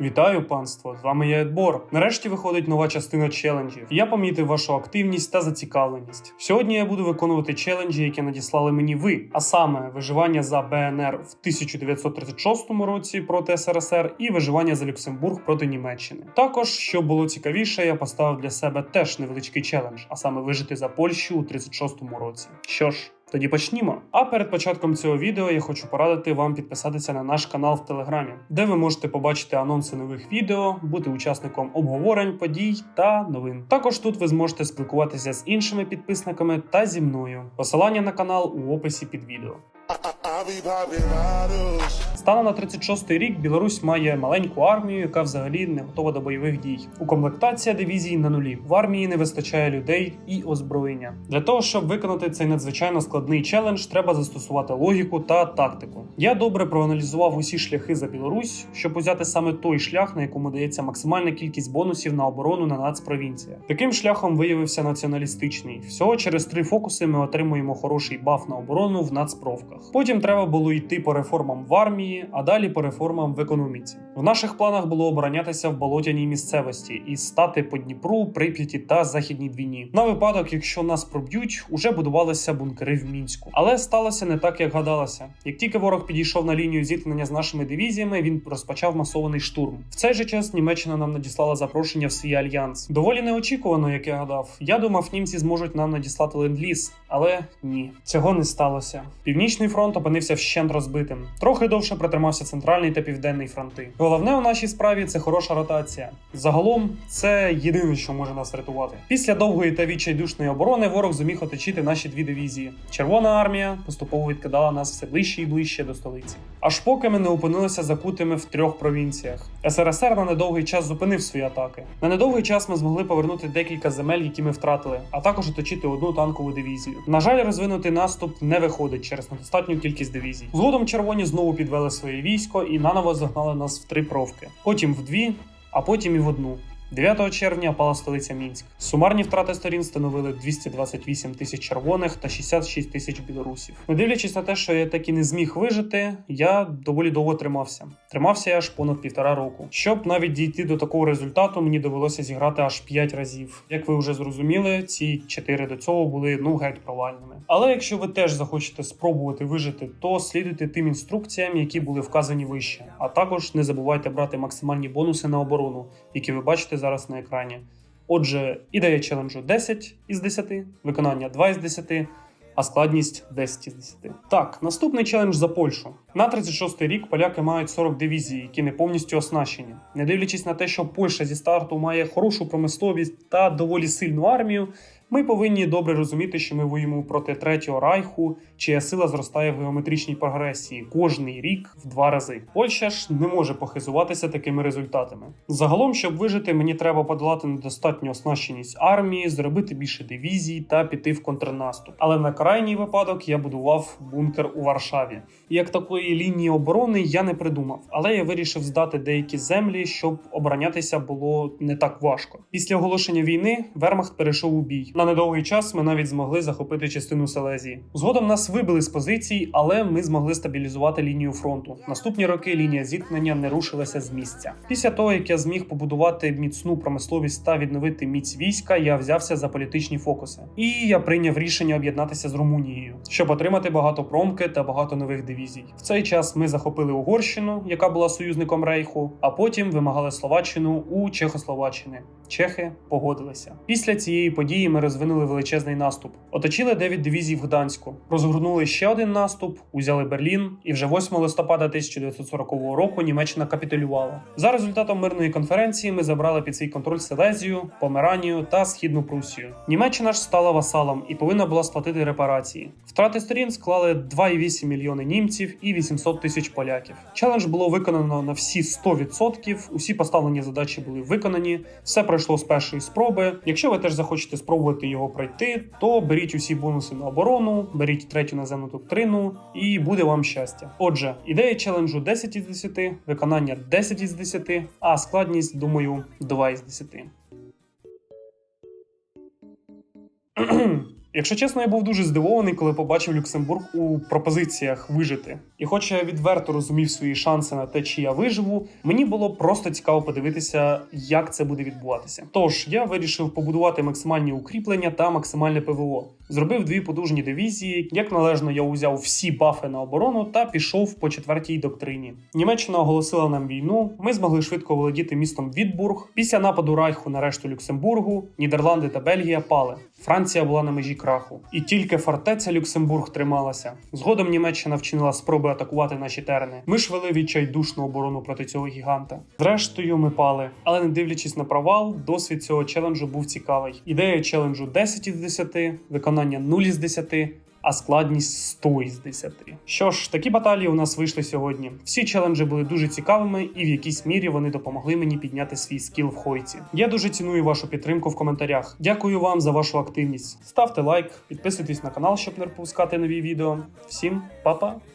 Вітаю, панство! З вами я Едбор. Нарешті виходить нова частина челенджів. Я помітив вашу активність та зацікавленість. Сьогодні я буду виконувати челенджі, які надіслали мені ви, а саме виживання за БНР в 1936 році проти СРСР і виживання за Люксембург проти Німеччини. Також, щоб було цікавіше, я поставив для себе теж невеличкий челендж, а саме вижити за Польщу у 36-му році. Що ж. Тоді почнімо. А перед початком цього відео я хочу порадити вам підписатися на наш канал в Телеграмі, де ви можете побачити анонси нових відео, бути учасником обговорень, подій та новин. Також тут ви зможете спілкуватися з іншими підписниками та зі мною. Посилання на канал у описі під відео. Станом на 36-й рік Білорусь має маленьку армію, яка взагалі не готова до бойових дій. Укомплектація дивізій на нулі. В армії не вистачає людей і озброєння. Для того щоб виконати цей надзвичайно складний челендж, треба застосувати логіку та тактику. Я добре проаналізував усі шляхи за Білорусь, щоб узяти саме той шлях, на якому дається максимальна кількість бонусів на оборону на нацпровінціях. Таким шляхом виявився націоналістичний. Всього через три фокуси ми отримуємо хороший баф на оборону в нацпровках. Потім треба було йти по реформам в армії, а далі по реформам в економіці. В наших планах було оборонятися в болотяній місцевості і стати по Дніпру, Прип'яті та Західній Двіні. На випадок, якщо нас проб'ють, уже будувалися бункери в мінську. Але сталося не так, як гадалося. Як тільки ворог підійшов на лінію зіткнення з нашими дивізіями, він розпочав масований штурм. В цей же час Німеччина нам надіслала запрошення в свій альянс. Доволі неочікувано, як я гадав. Я думав, німці зможуть нам надіслати ленд-ліз, але ні, цього не сталося. Північний фронт опинився вщент розбитим. Трохи довше протримався центральний та південний фронти. Головне у нашій справі це хороша ротація. Загалом, це єдине, що може нас рятувати. Після довгої та відчайдушної оборони ворог зуміг оточити наші дві дивізії. Червона армія поступово відкидала нас все ближче і ближче до столиці. Аж поки ми не опинилися закутими в трьох провінціях. СРСР на недовгий час зупинив свої атаки. На недовгий час ми змогли повернути декілька земель, які ми втратили, а також оточити одну танкову дивізію. На жаль, розвинути наступ не виходить через недостатню кількість дивізій. Згодом червоні знову підвели своє військо і наново загнали нас в три провки, потім в дві, а потім і в одну. 9 червня пала столиця Мінськ. Сумарні втрати сторін становили 228 тисяч червоних та 66 тисяч білорусів. Не дивлячись на те, що я так і не зміг вижити, я доволі довго тримався. Тримався я аж понад півтора року. Щоб навіть дійти до такого результату, мені довелося зіграти аж 5 разів. Як ви вже зрозуміли, ці 4 до цього були ну геть провальними. Але якщо ви теж захочете спробувати вижити, то слідуйте тим інструкціям, які були вказані вище. А також не забувайте брати максимальні бонуси на оборону, які ви бачите зараз на екрані. Отже, ідея челенджу 10 із 10, виконання 2 із 10, а складність 10 із 10. Так, наступний челендж за Польщу. На 36-й рік поляки мають 40 дивізій, які не повністю оснащені. Не дивлячись на те, що Польща зі старту має хорошу промисловість та доволі сильну армію. Ми повинні добре розуміти, що ми воюємо проти третього райху, чия сила зростає в геометричній прогресії кожний рік в два рази. Польща ж не може похизуватися такими результатами. Загалом, щоб вижити, мені треба подолати недостатню оснащеність армії, зробити більше дивізій та піти в контрнаступ. Але на крайній випадок я будував бункер у Варшаві. Як такої лінії оборони я не придумав, але я вирішив здати деякі землі, щоб оборонятися було не так важко. Після оголошення війни Вермахт перейшов у бій. На недовгий час ми навіть змогли захопити частину Селезії. Згодом нас вибили з позицій, але ми змогли стабілізувати лінію фронту. Наступні роки лінія зіткнення не рушилася з місця. Після того, як я зміг побудувати міцну промисловість та відновити міць війська, я взявся за політичні фокуси. І я прийняв рішення об'єднатися з Румунією, щоб отримати багато промки та багато нових дивізій. В цей час ми захопили Угорщину, яка була союзником Рейху, а потім вимагали Словаччину у Чехословаччини. Чехи погодилися. Після цієї події ми розвинули величезний наступ. Оточили 9 дивізій в Гданську, розгорнули ще один наступ, узяли Берлін, і вже 8 листопада 1940 року Німеччина капітулювала. За результатом мирної конференції ми забрали під свій контроль Силезію, Померанію та Східну Прусію. Німеччина ж стала васалом і повинна була сплатити репарації. Втрати сторін склали 2,8 мільйони німців і 800 тисяч поляків. Челендж було виконано на всі 100%, Усі поставлені задачі були виконані. Все пройшло з першої спроби. Якщо ви теж захочете спробувати його пройти, то беріть усі бонуси на оборону, беріть третю наземну доктрину, і буде вам щастя. Отже, ідея челенджу 10 із 10, виконання 10 із 10, а складність, думаю, 2 із 10. Якщо чесно, я був дуже здивований, коли побачив Люксембург у пропозиціях вижити. І хоч я відверто розумів свої шанси на те, чи я виживу, мені було просто цікаво подивитися, як це буде відбуватися. Тож я вирішив побудувати максимальні укріплення та максимальне ПВО. Зробив дві потужні дивізії. Як належно, я узяв всі бафи на оборону та пішов по четвертій доктрині. Німеччина оголосила нам війну. Ми змогли швидко володіти містом Відбург. Після нападу Райху на решту Люксембургу, Нідерланди та Бельгія пали. Франція була на межі краху, і тільки фортеця Люксембург трималася. Згодом Німеччина вчинила спроби атакувати наші терени. Ми ж вели відчайдушну оборону проти цього гіганта. Зрештою, ми пали, але не дивлячись на провал, досвід цього челенджу був цікавий. Ідея челенджу 10 із 10, виконання 0 із 10, а складність 100 із 10. Що ж, такі баталії у нас вийшли сьогодні. Всі челенджі були дуже цікавими, і в якійсь мірі вони допомогли мені підняти свій скіл в хойці. Я дуже ціную вашу підтримку в коментарях. Дякую вам за вашу активність. Ставте лайк, підписуйтесь на канал, щоб не пропускати нові відео. Всім па-па!